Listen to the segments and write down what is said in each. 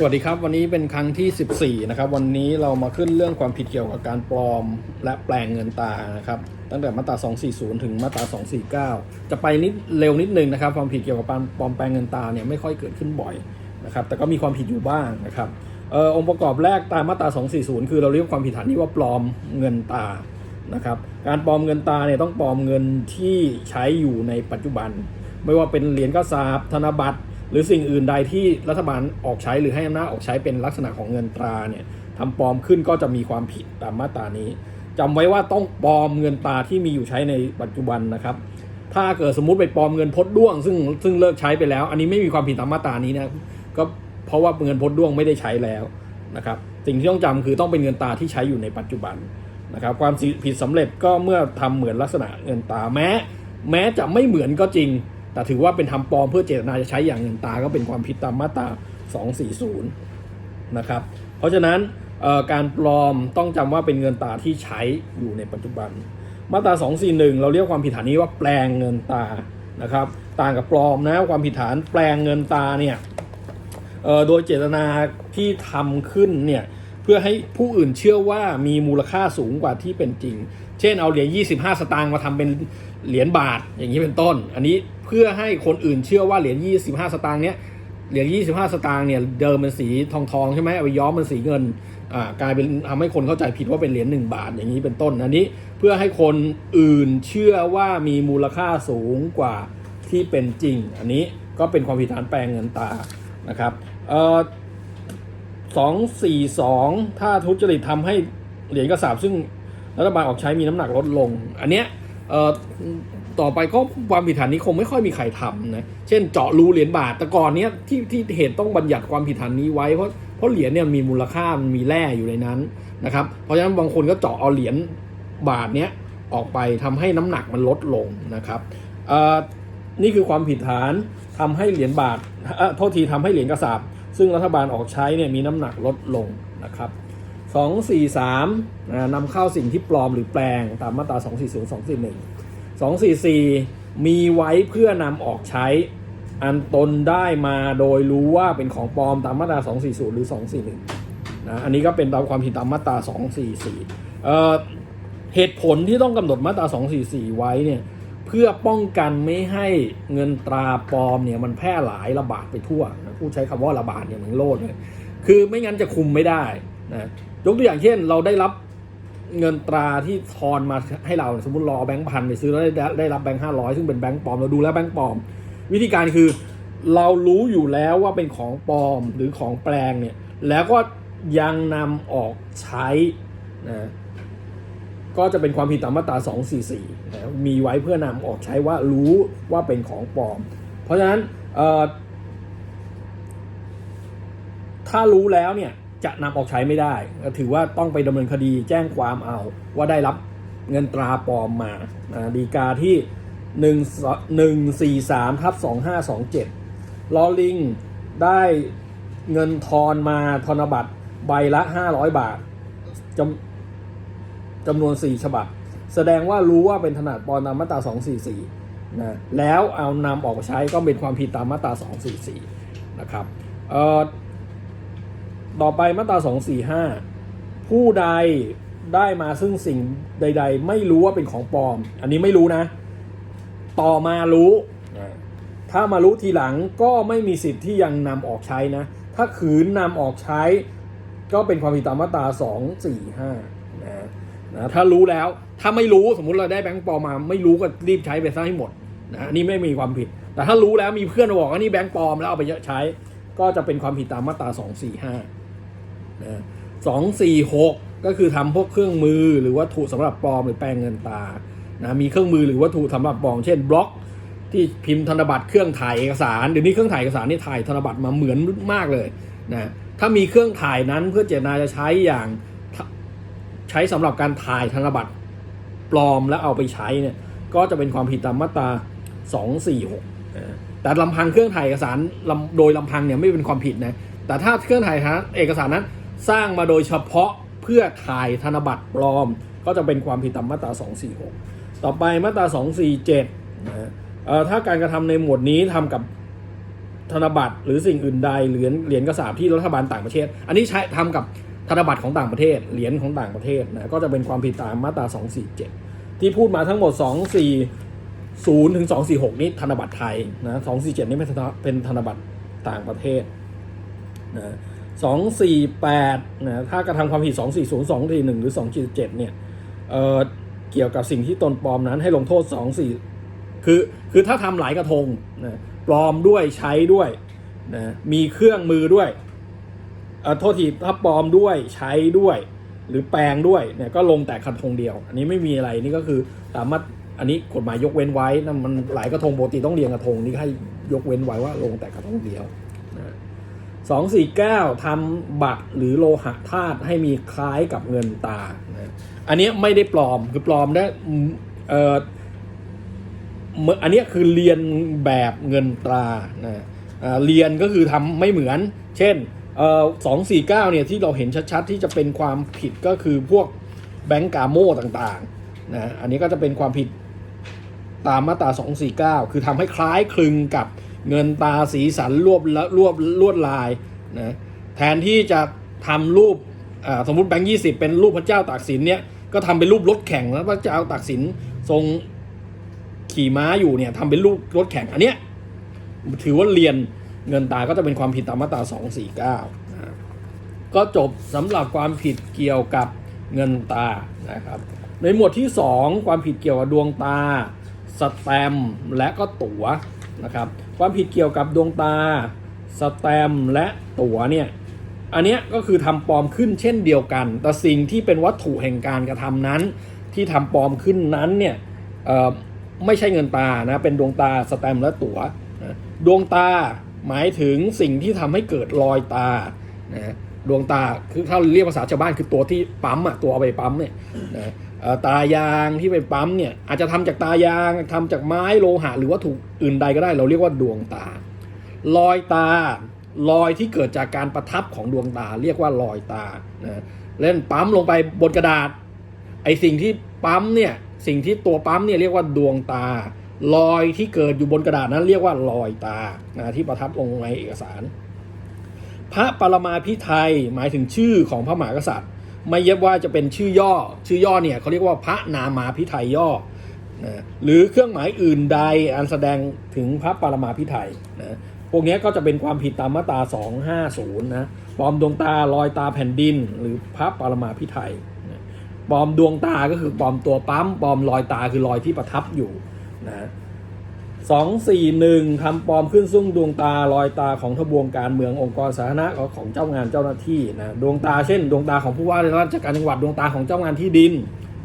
สวัสดีครับ วันนี้เป็นครั้งที่ 14 นะครับ วันนี้เรามาขึ้นเรื่องความผิดเกี่ยวกับการปลอมและแปลงเงินตานะครับ ตั้งแต่มาตรา 240 ถึงมาตรา 249 จะไปนิดเร็วนิดนึงนะครับ ความผิดเกี่ยวกับการปลอมแปลงเงินตาเนี่ยไม่ค่อยเกิดขึ้นบ่อยนะครับ แต่ก็มีความผิดอยู่บ้างนะครับออองค์ประกอบแรกตามมาตรา 240 คือเราเรียกความผิดฐานนี้ว่าปลอมเงินตานะครับ การปลอมเงินตาเนี่ยต้องปลอมเงินที่ใช้อยู่ในปัจจุบัน ไม่ว่าเป็นเหรียญกระสาบธนบัตร หรือสิ่งอื่นใดที่รัฐบาลออกใช้หรือให้อำนาจออกใช้เป็นลักษณะของเงินตราเนี่ยทำปลอมขึ้นก็จะมีความผิดตามมาตรานี้จำไว้ว่าต้องปลอมเงินตราที่มีอยู่ใช้ในปัจจุบันนะครับ ถ้าเกิดสมมติไปปลอมเงินพดด้วง ซึ่งซึ่งเลิกใช้ไปแล้ว อันนี้ไม่มีความผิดตามมาตรานี้นะก็เพราะว่าเงินพดด้วงไม่ได้ใช้แล้วนะครับสิ่งที่ต้องจำคือต้องเป็นเงินตราที่ใช้อยู่ในปัจจุบันนะครับความผิดสำเร็จก็เมื่อทำเหมือนลักษณะเงินตราแม้ แม้จะไม่เหมือนก็จริง แต่ถือว่าเป็นทำปลอมเพื่อเจตนาจะใช้อย่างเงินตาก็เป็นความผิดตามมาตรา 240 นะครับ เพราะฉะนั้นการปลอมต้องจำว่าเป็นเงินตราที่ใช้อยู่ในปัจจุบัน มาตรา 241 เราเรียกความผิดฐานนี้ว่าแปลงเงินตรานะครับ ต่างกับปลอมนะความผิดฐานแปลงเงินตราเนี่ยโดยเจตนาที่ทำขึ้นเนี่ยเพื่อให้ผู้อื่นเชื่อว่ามีมูลค่าสูงกว่าที่เป็นจริง เช่นเอาเหรียญ25 สตางค์มาทำเป็นเหรียญบาทอย่างนี้เป็นต้น อันนี้เพื่อให้คนอื่นเชื่อว่าเหรียญ25 สตางค์เนี้ยเหรียญ25 สตางค์เนี่ยเดิมเป็นสีทองทองใช่ไหมเอาไปย้อมเป็นสีเงินอ่ากลายเป็นทำให้คนเข้าใจผิดว่าเป็นเหรียญ1บาทอย่างนี้เป็นต้น อันนี้เพื่อให้คนอื่นเชื่อว่ามีมูลค่าสูงกว่าที่เป็นจริง อันนี้ก็เป็นความผิดฐานแปลงเงินตานะครับเอ่อสองสี่สองถ้าทุจริตทำให้เหรียญกระสาบซึ่ง รัฐบาลออกใช้มีน้ำหนักลดลง อันเนี้ยต่อไปก็ความผิดฐานนี้คงไม่ค่อยมีใครทำนะ เช่นเจาะรูเหรียญบาท แต่ก่อนเนี้ยที่ที่เหตุต้องบัญญัติความผิดฐานนี้ไว้เพราะเพราะเหรียญเนี่ยมีมูลค่ามันมีแร่อยู่ในนั้นนะครับ เพราะฉะนั้นบางคนก็เจาะเอาเหรียญบาทเนี้ยออกไปทำให้น้ำหนักมันลดลงนะครับนี่คือความผิดฐานทำให้เหรียญบาทเอ่อโทษทีทำให้เหรียญกระสาบซึ่งรัฐบาลออกใช้เนี่ยมีน้ำหนักลดลงนะครับ 2 4 3นะนำเข้าสิ่งที่ปลอมหรือแปลงตามมาตรา 240 241 244 มีไว้เพื่อนำออกใช้ อันตนได้มาโดยรู้ว่าเป็นของปลอมตามมาตรา 240 หรือ 241นะอันนี้ก็เป็นตามความผิดตามมาตรา 244เอ่อเหตุผลที่ต้องกำหนดมาตรา 244 ไว้เนี่ยเพื่อป้องกันไม่ให้เงินตราปลอมเนี่ยมันแพร่หลายระบาดไปทั่วนะผู้ใช้คำว่าระบาดเนี่ยมือนโลดเลยคือไม่งั้นจะคุมไม่ได้นะ ยกตัวอย่างเช่นเราได้รับเงินตราที่ทอนมาให้เราสมมติรอแบงค์พันไปซื้อแล้วได้ได้รับแบงค์ห้าร้อยซึ่งเป็นแบงค์ปลอมเราดูแล้วแบงค์ปลอม วิธีการคือเรารู้อยู่แล้วว่าเป็นของปลอมหรือของแปลงเนี่ยแล้วก็ยังนำออกใช้นะก็จะเป็นความผิดตามมาตรา 244นะมีไว้เพื่อนำออกใช้ว่ารู้ว่าเป็นของปลอม เพราะฉะนั้นถ้ารู้แล้วเนี่ย จะนำออกใช้ไม่ได้ ถือว่าต้องไปดำเนินคดีแจ้งความเอาว่าได้รับเงินตราปลอมมาดีกาที่ 1 1 4 3ทับ2527ลอลิงได้เงินทอนมาธนบัตรใบละ 500 บาทจำจำนวน 4 ฉบับ แสดงว่ารู้ว่าเป็นถนัดปลอมตามมาตรา 244นะแล้วเอานำออกใช้ก็เป็นความผิดตามมาตรา 244 นะครับเอ่อ ต่อไปมาตรา245 ผู้ใดได้มาซึ่งสิ่งใด ๆ ไม่รู้ว่าเป็นของปลอม อันนี้ไม่รู้นะ ต่อมารู้นถ้ามารู้ทีหลังก็ไม่มีสิทธิ์ที่ยังนำออกใช้นะ ถ้าขืนนำออกใช้ ก็เป็นความผิดตามมาตรา245นะนะถ้ารู้แล้วถ้าไม่รู้สมมุติเราได้แบงค์ปลอมมา ไม่รู้ก็รีบใช้ไปซะให้หมดนะอันนี้ไม่มีความผิด แต่ถ้ารู้แล้วมีเพื่อนบอกว่านี่แบงค์ปลอมแล้วเอาไปใช้ ก็จะเป็นความผิดตามมาตรา245 นะ246ก็คือทำพวกเครื่องมือหรือวัตถุสำหรับปลอมหรือแปลงเงินตรานะมีเครื่องมือหรือวัตถุสำหรับปลอมเช่นบล็อก ที่พิมพ์ธนบัตรเครื่องถ่ายเอกสารเดี๋ยวนี้เครื่องถ่ายเอกสารนี่ถ่ายธนบัตรมาเหมือนมากเลยนะถ้ามีเครื่องถ่ายนั้นเพื่อเจตนาจะใช้อย่างใช้สำหรับการถ่ายธนบัตรปลอมแล้วเอาไปใช้เนี่ยก็จะเป็นความผิดตามมาตรา 246นะแต่ลำพังเครื่องถ่ายเอกสารลำโดยลำพังเนี่ยไม่เป็นความผิดนะแต่ถ้าเครื่องถ่ายเอกสารนั้น สร้างมาโดยเฉพาะเพื่อถ่ายธนบัตรปลอม ก็จะเป็นความผิดตามมาตรา 246 ต่อไปมาตรา 247นะเอ่อถ้าการกระทำในหมวดนี้ทำกับธนบัตรหรือสิ่งอื่นใดเหรียญเหรียญกระสาบที่รัฐบาลต่างประเทศ อันนี้ใช้ทำกับธนบัตรของต่างประเทศ เหรียญของต่างประเทศนะก็จะเป็นความผิดตามมาตรา 247 ที่พูดมาทั้งหมด 240ถึง246 นี่ธนบัตรไทยนะ247 นี่เป็นเป็นธนบัตรต่างประเทศนะ 248นะถ้ากระทำความผิด 240 241 หรือ 247 เนี่ยเอ่อเกี่ยวกับสิ่งที่ตนปลอมนั้นให้ลงโทษ 24 คือคือถ้าทำหลายกระทงนะปลอมด้วยใช้ด้วยนะมีเครื่องมือด้วยโทษทีถ้าปลอมด้วยใช้ด้วย หรือแปลงด้วยเนี่ยก็ลงแต่กระทงเดียว อันนี้ไม่มีอะไรนี่ก็คือสามารถอันนี้กฎหมายยกเว้นไว้นะมันหลายกระทงปกติต้องเรียงกระทงนี่ให้ยกเว้นไว้ว่าลงแต่กระทงเดียว นะสองสี่เก้าทำบัตรหรือโลหะธาตุให้มีคล้ายกับเงินตานะอันนี้ไม่ได้ปลอมคือปลอมได้เอออันนี้คือเรียนแบบเงินตรานะเรียนก็คือทำไม่เหมือน เช่นสองสี่เก้าเนี่ยที่เราเห็นชัดๆ ที่จะเป็นความผิดก็คือพวกแบงก์กาโมต่างๆนะอันนี้ก็จะเป็นความผิดตามมาตรา 249 คือทำให้คล้ายคลึงกับ เงินตาสีสันรวบและรวบลวดลายนะแทนที่จะทำรูปสมมติแบงค์ยี่สิบเป็นรูปพระเจ้าตากสินเนี่ยก็ทำเป็นรูปรถแข่งแล้วพระเจ้าตากสินทรงขี่ม้าอยู่เนี่ยทำเป็นลูกรถแข่งอันเนี้ยถือว่าเรียนเงินตาก็จะเป็นความผิดตามมาตรา 249นะก็จบสำหรับความผิดเกี่ยวกับเงินตานะครับ ในหมวดที่ 2 ความผิดเกี่ยวกับดวงตา สแตมป์และก็ตั๋วนะครับ ความผิดเกี่ยวกับดวงตา สแตมและตั๋วเนี่ย อันเนี้ยก็คือทำปลอมขึ้นเช่นเดียวกัน แต่สิ่งที่เป็นวัตถุแห่งการกระทำนั้น ที่ทำปลอมขึ้นนั้นเนี่ยไม่ใช่เงินตานะเป็นดวงตาสแตมและตั๋วนะดวงตาหมายถึงสิ่งที่ทำให้เกิดรอยตานะดวงตาคือถ้าเรียกภาษาชาวบ้านคือตัวที่ปั๊มอะตัวเอาไปปั๊มเนี่ยนะ ตายางที่ไปปั๊มเนี่ยอาจจะทำจากตายางทำจากไม้โลหะหรือวัตถุอื่นใดก็ได้ เราเรียกว่าดวงตา รอยตารอยที่เกิดจากการประทับของดวงตา เรียกว่ารอยตานะเล่นปั๊มลงไปบนกระดาษไอสิ่งที่ปั๊มเนี่ยสิ่งที่ตัวปั๊มเนี่ยเรียกว่าดวงตา รอยที่เกิดอยู่บนกระดาษนั้น เรียกว่ารอยตานะที่ประทับลงในเอกสาร พระปรมาพิไทยหมายถึงชื่อของพระมหากษัตริย์ ไม่เย็บว่าจะเป็นชื่อย่อ ชื่อย่อเนี่ยเขาเรียกว่าพระนามาพิไทยย่อนะหรือเครื่องหมายอื่นใดอันแสดงถึงพระปรมาพิไทยนะพวกนี้ก็จะเป็นความผิดตามมาตรา 250 นะปลอมดวงตาลอยตาแผ่นดิน หรือพระปรมาพิไทยปลอมดวงตาก็คือปลอมตัวปั๊มปลอมรอยตาคือรอยที่ประทับอยู่นะ สองสี่หนึ่งทำปลอมขึ้นซึ่งดวงตาลอยตาของทบวงการเมืององค์กรสาธารณะของเจ้างานเจ้าหน้าที่นะดวงตาเช่น ดวงตาของผู้ว่าราชการจังหวัดดวงตาของเจ้างานที่ดิน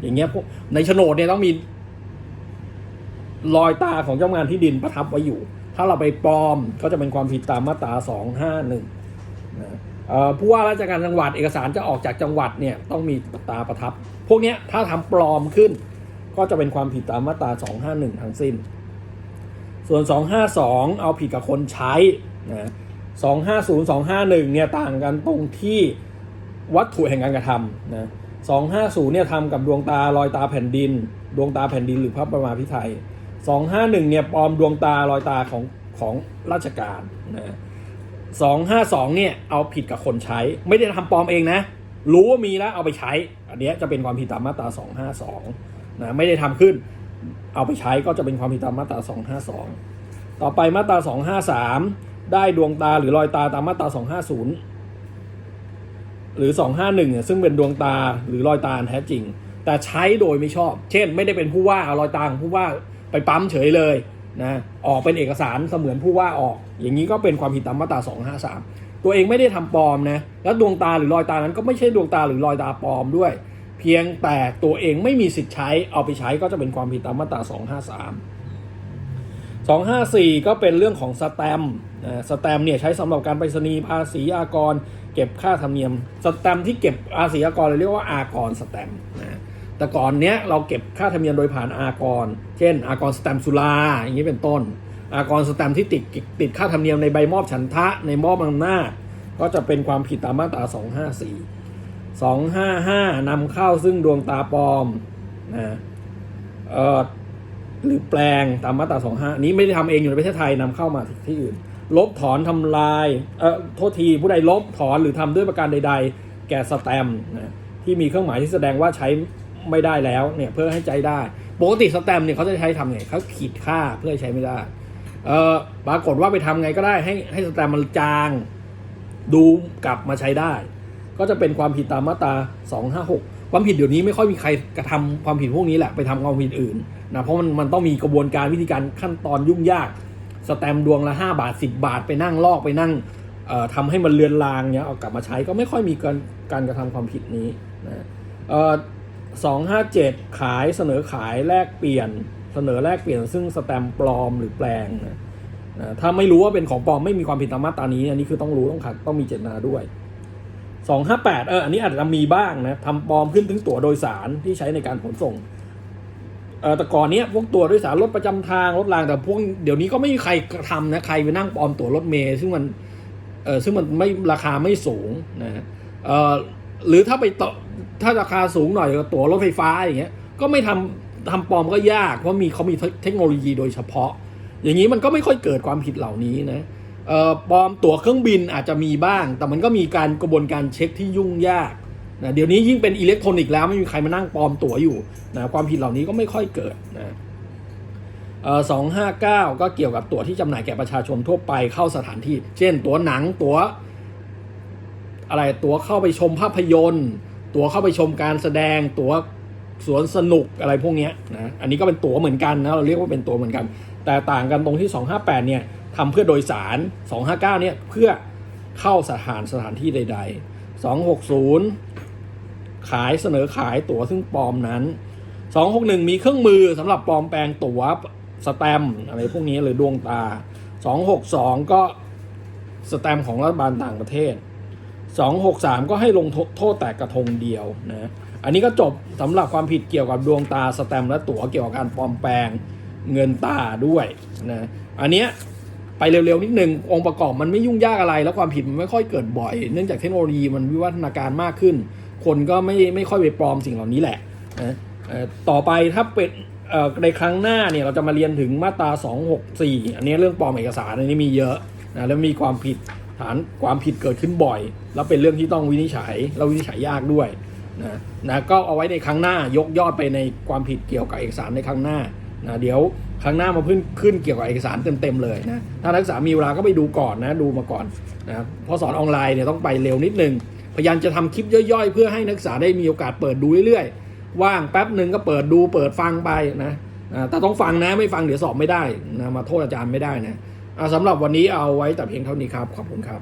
อย่างเงี้ยพวกในโฉนดเนี่ยต้องมีรอยตาของเจ้างานที่ดินประทับไว้อยู่ ถ้าเราไปปลอมก็จะเป็นความผิดตามมาตรา251นะเอ่อผู้ว่าราชการจังหวัดเอกสารจะออกจากจังหวัดเนี่ยต้องมีตาประทับ พวกเนี้ยถ้าทำปลอมขึ้น ก็จะเป็นความผิดตามมาตรา 251 ทั้งสิ้น ส่วน 252 เอาผิดกับคนใช้นะ250 251เนี่ยต่างกันตรงที่วัตถุแห่งการกระทำนะ250เนี่ยทำกับดวงตาลอยตาแผ่นดิน ดวงตาแผ่นดินหรือพระประมาพิไทย251เนี่ยปลอมดวงตาลอยตาของของราชการนะ252เนี่ยเอาผิดกับคนใช้ ไม่ได้ทำปลอมเองนะ รู้ว่ามีแล้วเอาไปใช้ อันนี้จะเป็นความผิดตามมาตรา 252นะไม่ได้ทำขึ้น เอาไปใช้ก็จะเป็นความผิดตามมาตรา 252 ต่อไปมาตรา 253 ได้ดวงตาหรือรอยตาตามมาตรา 250 หรือ 251เนี่ยซึ่งเป็นดวงตาหรือรอยตาแท้จริง แต่ใช้โดยไม่ชอบ เช่น ไม่ได้เป็นผู้ว่าเอารอยตาของผู้ว่าไปปั๊มเฉยเลยนะออกเป็นเอกสารเสมือนผู้ว่าออก อย่างนี้ก็เป็นความผิดตามมาตรา 253 ตัวเองไม่ได้ทำปลอมนะ แล้วดวงตาหรือรอยตานั้นก็ไม่ใช่ดวงตาหรือรอยตาปลอมด้วย เพียงแต่ตัวเองไม่มีสิทธิ์ใช้เอาไปใช้ก็จะเป็นความผิดตามมาตรา 253 254 ก็เป็นเรื่องของสแตมสแตมเนี่ยใช้สำหรับการไปรษณีย์ภาษีอากร เก็บค่าธรรมเนียม สแตมที่เก็บภาษีอากรเราเรียกว่าอากรสแตมนะแต่ก่อนเนี้ยเราเก็บค่าธรรมเนียมโดยผ่านอากร เช่น อากรสแตมสุราอย่างนี้เป็นต้น อากรสแตมที่ติดติดค่าธรรมเนียมในใบมอบฉันทะในมอบอำนาจก็จะเป็นความผิดตามมาตรา 254 255นำเข้าซึ่งดวงตาปลอมนะเอ่อหรือแปลงตามมาตรา25 นี้ไม่ได้ทำเองอยู่ในประเทศไทยนำเข้ามาที่อื่น ลบถอนทำลายเอ่อโทษทีผู้ใดลบถอนหรือทำด้วยประการใด ๆ แก่สแตมนะที่มีเครื่องหมายที่แสดงว่าใช้ไม่ได้แล้วเนี่ยเพื่อให้ใจได้ปกติสแตมเนี่ยเขาจะใช้ทำไงเขาขีดค่าเพื่อใใช้ไม่ได้เออปรากฏว่าไปทำไงก็ได้ให้ให้สแตมมันจาง ดูกลับมาใช้ได้ ก็จะเป็นความผิดตามมาตรา 256 ความผิดเดี๋ยวนี้ไม่ค่อยมีใครกระทำความผิดพวกนี้แหละไปทำความผิดอื่นนะเพราะมันมันต้องมีกระบวนการวิธีการขั้นตอนยุ่งยาก สแตมดวงละ 5 บาท 10 บาท ไปนั่งลอกไปนั่งเอ่อทำให้มันเลือนลางเนี้ยเอากลับมาใช้ก็ไม่ค่อยมีการการกระทำความผิดนี้นะเอ่อ257ขายเสนอขายแลกเปลี่ยน เสนอแลกเปลี่ยนซึ่งสแตมปลอมหรือแปลงนะนะถ้าไม่รู้ว่าเป็นของปลอมไม่มีความผิดตามมาตรานี้ อันนี้คือต้องรู้ต้องขัดต้องมีเจตนาด้วย 258 เออ อันนี้อาจจะมีบ้างนะทำปลอมขึ้นถึงตั๋วโดยสารที่ใช้ในการขนส่ง เออแต่ก่อนเนี้ยพวกตั๋วโดยสารรถประจำทางรถรางแต่พวกเดี๋ยวนี้ก็ไม่มีใครทำนะใครไปนั่งปลอมตั๋วรถเมล์ซึ่งมันเออซึ่งมันไม่ราคาไม่สูงนะเออหรือถ้าไปต่อถ้าราคาสูงหน่อยตั๋วรถไฟฟ้าอย่างเงี้ยก็ไม่ทำทำปลอมก็ยากเพราะมีเขามีเทคโนโลยีโดยเฉพาะ อย่างนี้มันก็ไม่ค่อยเกิดความผิดเหล่านี้นะ ปลอมตั๋วเครื่องบินอาจจะมีบ้าง แต่มันก็มีการกระบวนการเช็คที่ยุ่งยากนะเดี๋ยวนี้ยิ่งเป็นอิเล็กทรอนิกส์แล้วไม่มีใครมานั่งปลอมตั๋วอยู่นะความผิดเหล่านี้ก็ไม่ค่อยเกิดนะสองห้าเก้าก็เกี่ยวกับตั๋วที่จำหน่ายแก่ประชาชนทั่วไปเข้าสถานที่ เช่น ตั๋วหนังตั๋วอะไรตั๋วเข้าไปชมภาพยนตร์ ตั๋วเข้าไปชมการแสดง ตั๋วสวนสนุกอะไรพวกนี้นะอันนี้ก็เป็นตั๋วเหมือนกันนะเราเรียกว่าเป็นตั๋วเหมือนกัน แต่ต่างกันตรงที่ 258เนี่ย ทำเพื่อโดยสาร 259 เนี่ยเพื่อเข้าสถานสถานที่ใด ๆ 260 ขายเสนอขายตั๋วซึ่งปลอมนั้น 261 มีเครื่องมือสำหรับปลอมแปลงตั๋วสแตมอะไรพวกนี้หรือดวงตา 262 ก็สแตมของรัฐบาลต่างประเทศ 263 ก็ให้ลงโทษแต่กระทงเดียวนะอันนี้ก็จบสำหรับความผิดเกี่ยวกับดวงตาสแตมและตั๋วเกี่ยวกับการปลอมแปลงเงินตาด้วยนะอันเนี้ย ไปเร็วๆนิดนึง องค์ประกอบมันไม่ยุ่งยากอะไร แล้วความผิดมันไม่ค่อยเกิดบ่อย เนื่องจากเทคโนโลยีมันวิวัฒนาการมากขึ้น คนก็ไม่ไม่ค่อยไปปลอมสิ่งเหล่านี้แหละนะต่อไปถ้าเป็นในครั้งหน้าเนี่ยเราจะมาเรียนถึงมาตรา 264 อันนี้เรื่องปลอมเอกสารอันนี้มีเยอะนะแล้วมีความผิดฐานความผิดเกิดขึ้นบ่อย แล้วเป็นเรื่องที่ต้องวินิจฉัยแล้ววินิจฉัยยากด้วยนะนะก็เอาไว้ในครั้งหน้ายกยอดไปในความผิดเกี่ยวกับเอกสารในครั้งหน้านะเดี๋ยว ครั้งหน้ามาพึ่งขึ้นเกี่ยวกับเอกสารเต็มๆเลยนะถ้านักศึกษามีเวลาก็ไปดูก่อนนะดูมาก่อนนะเพราะสอนออนไลน์เนี่ยต้องไปเร็วนิดนึงพยายามจะทำคลิปย่อยๆ เพื่อให้นักศึกษาได้มีโอกาสเปิดดูเรื่อยๆ ว่างแป๊บหนึ่งก็เปิดดูเปิดฟังไปนะอ่าแต่ต้องฟังนะไม่ฟังเดี๋ยวสอบไม่ได้นะมาโทษอาจารย์ไม่ได้นะอ่าสำหรับวันนี้เอาไว้แต่เพียงเท่านี้ครับ ขอบคุณครับ